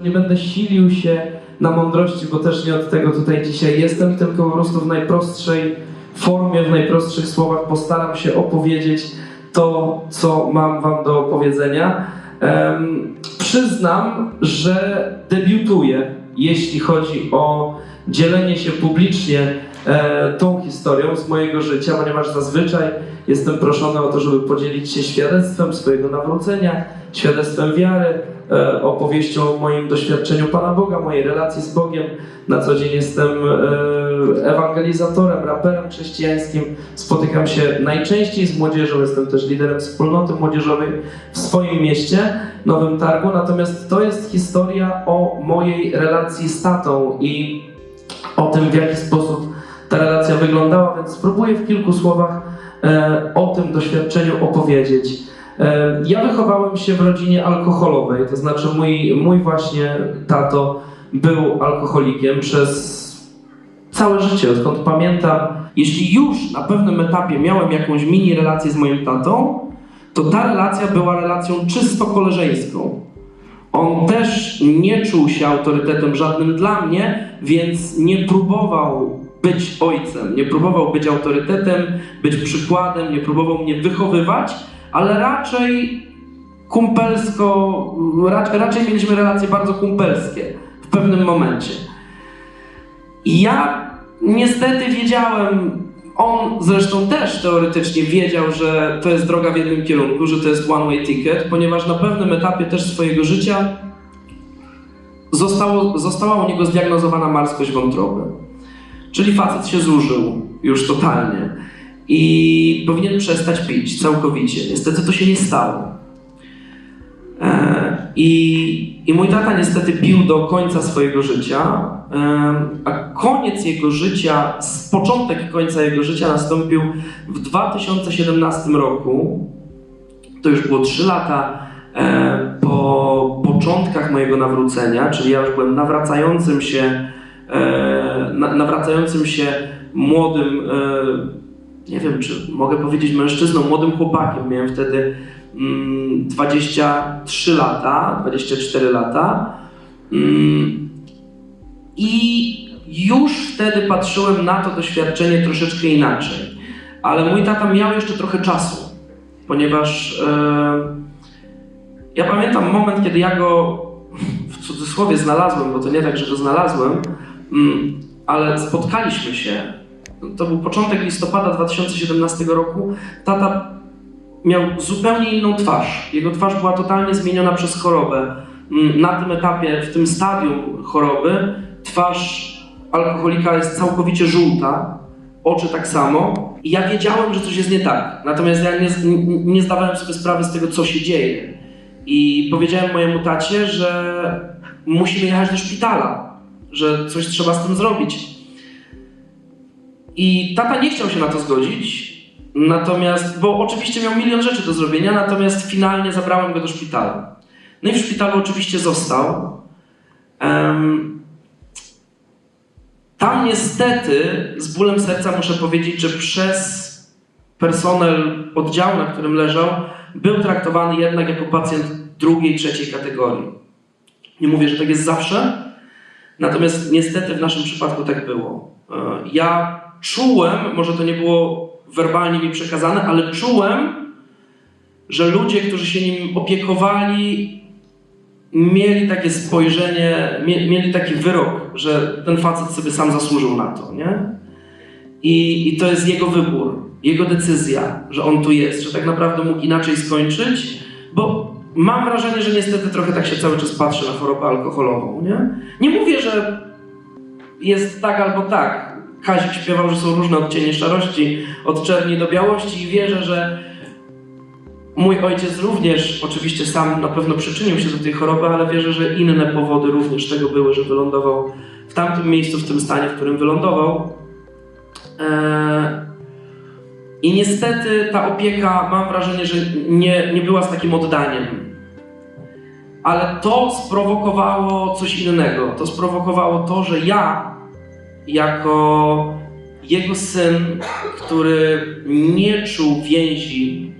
Nie będę silił się na mądrości, bo też nie od tego tutaj dzisiaj jestem, tylko po prostu w najprostszej formie, w najprostszych słowach postaram się opowiedzieć to, co mam wam do opowiedzenia. Em, przyznam, że debiutuję, jeśli chodzi o dzielenie się publicznie e, tą historią z mojego życia, ponieważ zazwyczaj jestem proszony o to, żeby podzielić się świadectwem swojego nawrócenia, świadectwem wiary, opowieścią o moim doświadczeniu Pana Boga, mojej relacji z Bogiem. Na co dzień jestem e, ewangelizatorem, raperem chrześcijańskim. Spotykam się najczęściej z młodzieżą, jestem też liderem wspólnoty młodzieżowej w swoim mieście, Nowym Targu. Natomiast to jest historia o mojej relacji z tatą i o tym, w jaki sposób ta relacja wyglądała, więc spróbuję w kilku słowach e, o tym doświadczeniu opowiedzieć. E, ja wychowałem się w rodzinie alkoholowej, to znaczy mój, mój właśnie tato był alkoholikiem przez całe życie, odkąd pamiętam. Jeśli już na pewnym etapie miałem jakąś mini relację z moim tatą, to ta relacja była relacją czysto koleżeńską. On też nie czuł się autorytetem żadnym dla mnie, więc nie próbował być ojcem, nie próbował być autorytetem, być przykładem, nie próbował mnie wychowywać, ale raczej kumpelsko, raczej, raczej mieliśmy relacje bardzo kumpelskie w pewnym momencie. I ja niestety wiedziałem, on zresztą też teoretycznie wiedział, że to jest droga w jednym kierunku, że to jest one way ticket, ponieważ na pewnym etapie też swojego życia zostało, została u niego zdiagnozowana marskość wątroby. Czyli facet się zużył już totalnie i powinien przestać pić całkowicie. Niestety to się nie stało. E, I, I mój tata niestety pił do końca swojego życia, e, a koniec jego życia, początek końca jego życia nastąpił w 2017 roku. To już było 3 lata e, po początkach mojego nawrócenia, czyli ja już byłem nawracającym się, na- nawracającym się młodym, nie wiem czy mogę powiedzieć mężczyzną, młodym chłopakiem. Miałem wtedy mm, 23 lata, 24 lata. Mm, I już wtedy patrzyłem na to doświadczenie troszeczkę inaczej. Ale mój tata miał jeszcze trochę czasu, ponieważ e, ja pamiętam moment, kiedy ja go w cudzysłowie znalazłem, bo to nie tak, że go znalazłem, mm, ale spotkaliśmy się. To był początek listopada 2017 roku. Tata miał zupełnie inną twarz. Jego twarz była totalnie zmieniona przez chorobę. Mm, Na tym etapie, w tym stadium choroby, twarz alkoholika jest całkowicie żółta, oczy tak samo. I ja wiedziałem, że coś jest nie tak. Natomiast ja nie, nie, zdawałem sobie sprawy z tego, co się dzieje. I powiedziałem mojemu tacie, że musimy jechać do szpitala, że coś trzeba z tym zrobić. I tata nie chciał się na to zgodzić, natomiast, bo oczywiście miał milion rzeczy do zrobienia, natomiast finalnie zabrałem go do szpitala. No i w szpitalu oczywiście został. Em, tam niestety, z bólem serca muszę powiedzieć, że przez personel oddziału, na którym leżał, był traktowany jednak jako pacjent drugiej, trzeciej kategorii. Nie mówię, że tak jest zawsze, natomiast niestety w naszym przypadku tak było. E, Ja czułem, może to nie było werbalnie mi przekazane, ale czułem, że ludzie, którzy się nim opiekowali, mieli takie spojrzenie, mie- mieli taki wyrok, że ten facet sobie sam zasłużył na to, nie? I, I to jest jego wybór, jego decyzja, że on tu jest, że tak naprawdę mógł inaczej skończyć, bo mam wrażenie, że niestety trochę tak się cały czas patrzy na chorobę alkoholową, nie? Nie mówię, że jest tak albo tak. Kazik śpiewał, że są różne odcienie szarości, od czerni do białości i wierzę, że mój ojciec również, oczywiście sam na pewno przyczynił się do tej choroby, ale wierzę, że inne powody również tego były, że wylądował w tamtym miejscu, w tym stanie, w którym wylądował. Eee, I niestety ta opieka, mam wrażenie, że nie, nie była z takim oddaniem. Ale to sprowokowało coś innego. To sprowokowało to, że ja, jako jego syn, który nie czuł więzi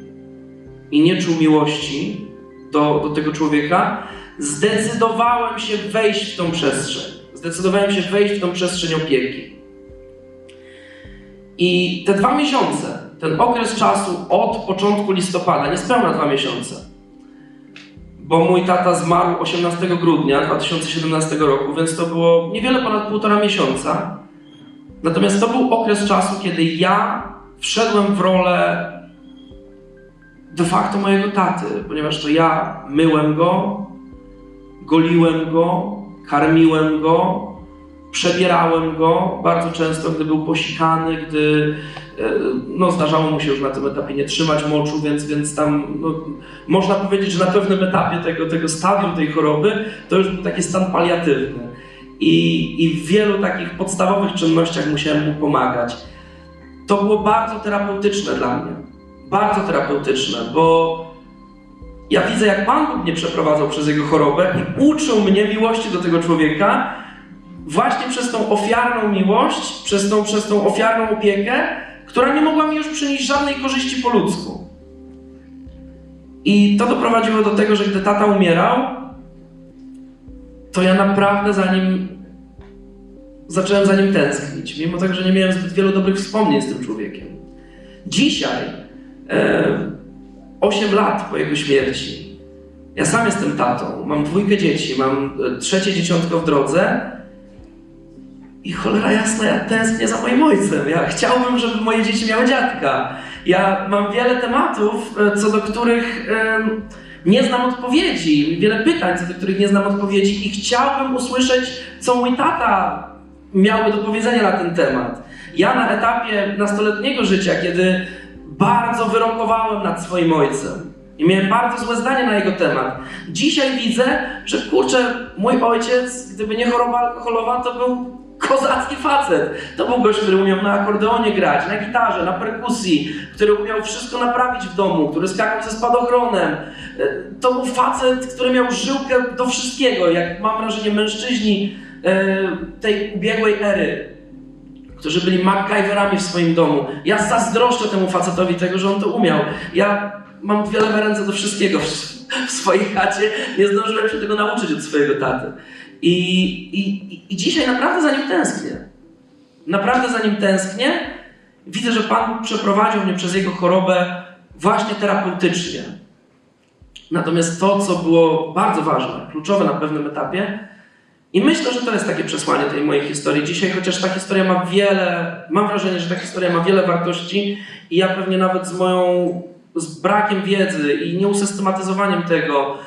i nie czuł miłości do, do tego człowieka, zdecydowałem się wejść w tą przestrzeń. Zdecydowałem się wejść w tą przestrzeń opieki. I te dwa miesiące, ten okres czasu od początku listopada, niespełna dwa miesiące, bo mój tata zmarł 18 grudnia 2017 roku, więc to było niewiele ponad półtora miesiąca. Natomiast to był okres czasu, kiedy ja wszedłem w rolę de facto mojego taty, ponieważ to ja myłem go, goliłem go, karmiłem go, przebierałem go bardzo często, gdy był posikany, gdy e, no, zdarzało mu się już na tym etapie nie trzymać moczu, więc, więc tam no, można powiedzieć, że na pewnym etapie tego, tego stadium tej choroby to już był taki stan paliatywny. I, I w wielu takich podstawowych czynnościach musiałem mu pomagać. To było bardzo terapeutyczne dla mnie. Bardzo terapeutyczne, bo ja widzę, jak Pan Bóg mnie przeprowadzał przez jego chorobę i uczył mnie miłości do tego człowieka właśnie przez tą ofiarną miłość, przez tą, przez tą ofiarną opiekę, która nie mogła mi już przynieść żadnej korzyści po ludzku. I to doprowadziło do tego, że gdy tata umierał, to ja naprawdę za nim zacząłem za nim tęsknić, mimo tego, że nie miałem zbyt wielu dobrych wspomnień z tym człowiekiem. Dzisiaj, e, 8 lat po jego śmierci, ja sam jestem tatą, mam dwójkę dzieci, mam e, trzecie dzieciątko w drodze i cholera jasna, ja tęsknię za moim ojcem. Ja chciałbym, żeby moje dzieci miały dziadka. Ja mam wiele tematów, e, co do których em, nie znam odpowiedzi, wiele pytań, co do których nie znam odpowiedzi i chciałbym usłyszeć, co mój tata miałby do powiedzenia na ten temat. Ja na etapie nastoletniego życia, kiedy bardzo wyrokowałem nad swoim ojcem i miałem bardzo złe zdanie na jego temat. Dzisiaj widzę, że kurczę, mój ojciec, gdyby nie choroba alkoholowa, to był kozacki facet. To był gość, który umiał na akordeonie grać, na gitarze, na perkusji, który umiał wszystko naprawić w domu, który skakał ze spadochronem. E, To był facet, który miał żyłkę do wszystkiego, jak mam wrażenie mężczyźni e, tej ubiegłej ery, którzy byli MacGyverami w swoim domu. Ja zazdroszczę temu facetowi tego, że on to umiał. Ja mam dwie lewe ręce do wszystkiego w, swojej chacie. Nie zdążyłem się tego nauczyć od swojego taty. I, i, I dzisiaj naprawdę za nim tęsknię. Naprawdę za nim tęsknię. Widzę, że Pan przeprowadził mnie przez jego chorobę właśnie terapeutycznie. Natomiast to, co było bardzo ważne, kluczowe na pewnym etapie, i myślę, że to jest takie przesłanie tej mojej historii dzisiaj, chociaż ta historia ma wiele, mam wrażenie, że ta historia ma wiele wartości i ja pewnie nawet z moją, z brakiem wiedzy i nieusystematyzowaniem tego,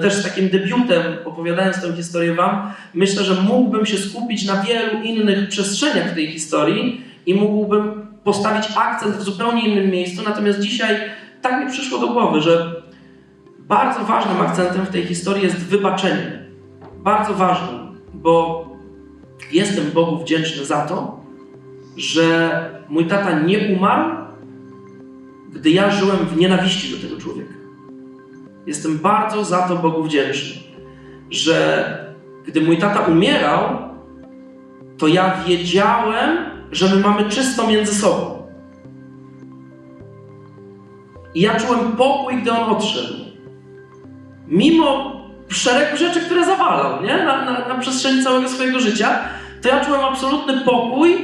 też z takim debiutem, opowiadając tę historię Wam, myślę, że mógłbym się skupić na wielu innych przestrzeniach w tej historii i mógłbym postawić akcent w zupełnie innym miejscu. Natomiast dzisiaj tak mi przyszło do głowy, że bardzo ważnym akcentem w tej historii jest wybaczenie. Bardzo ważnym, bo jestem Bogu wdzięczny za to, że mój tata nie umarł, gdy ja żyłem w nienawiści do tego człowieka. Jestem bardzo za to Bogu wdzięczny, że gdy mój tata umierał, to ja wiedziałem, że my mamy czysto między sobą. I ja czułem pokój, gdy on odszedł. Mimo szeregu rzeczy, które zawalał nie? Na, na, na przestrzeni całego swojego życia, to ja czułem absolutny pokój,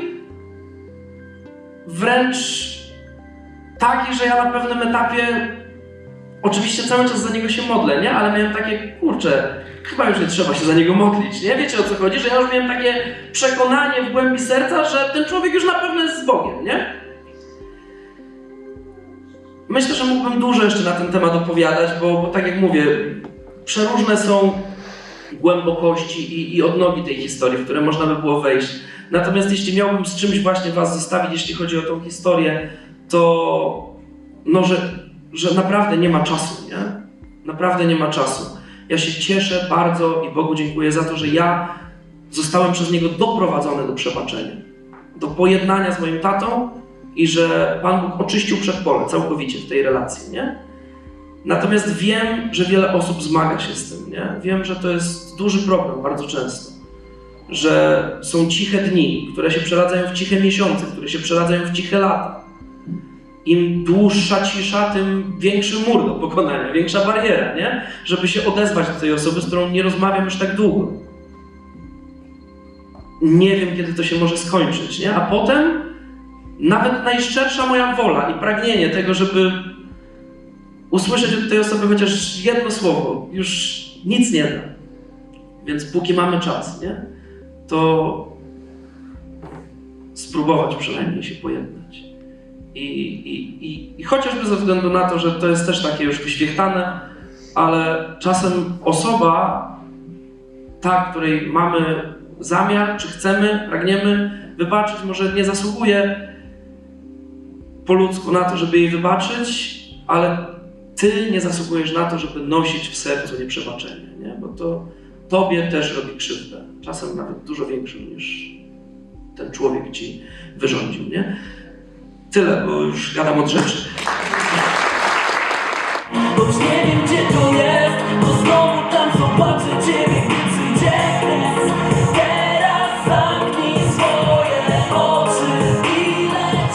wręcz taki, że ja na pewnym etapie Oczywiście cały czas za niego się modlę, nie? Ale miałem takie, kurczę, chyba już nie trzeba się za niego modlić, nie? Wiecie o co chodzi? Że ja już miałem takie przekonanie w głębi serca, że ten człowiek już na pewno jest z Bogiem, nie? Myślę, że mógłbym dużo jeszcze na ten temat opowiadać, bo, bo tak jak mówię, przeróżne są głębokości i, i odnogi tej historii, w które można by było wejść. Natomiast jeśli miałbym z czymś właśnie Was zostawić, jeśli chodzi o tą historię, to no, że że naprawdę nie ma czasu, nie? Naprawdę nie ma czasu. Ja się cieszę bardzo i Bogu dziękuję za to, że ja zostałem przez Niego doprowadzony do przebaczenia, do pojednania z moim tatą i że Pan Bóg oczyścił przedpole całkowicie w tej relacji, nie? Natomiast wiem, że wiele osób zmaga się z tym, nie? Wiem, że to jest duży problem bardzo często. Że są ciche dni, które się przeradzają w ciche miesiące, które się przeradzają w ciche lata im dłuższa cisza, tym większy mur do pokonania, większa bariera, nie? Żeby się odezwać do tej osoby, z którą nie rozmawiam już tak długo. Nie wiem, kiedy to się może skończyć, nie? A potem nawet najszczersza moja wola i pragnienie tego, żeby usłyszeć od tej osoby chociaż jedno słowo, już nic nie da. Więc póki mamy czas, nie? To spróbować przynajmniej się pojednać. I, i, i, I chociażby ze względu na to, że to jest też takie już wyświechtane, ale czasem osoba, ta, której mamy zamiar, czy chcemy, pragniemy wybaczyć, może nie zasługuje po ludzku na to, żeby jej wybaczyć, ale ty nie zasługujesz na to, żeby nosić w sercu nieprzebaczenie, nie? bo to tobie też robi krzywdę, czasem nawet dużo większą niż ten człowiek ci wyrządził, nie? Tyle, bo już gadam od rzeczy. Nie wiem gdzie to jest To znowu tam zobaczę ciebie Gdy przyjdzie kres Teraz zamknij swoje oczy I leć.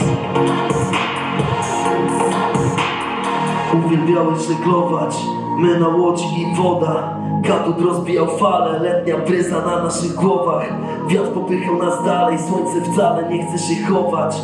Uwielbiałeś żeglować My na łodzi i woda. Kadut rozbijał fale Letnia bryza na naszych głowach. Wiatr popychał nas dalej Słońce wcale nie chce się chować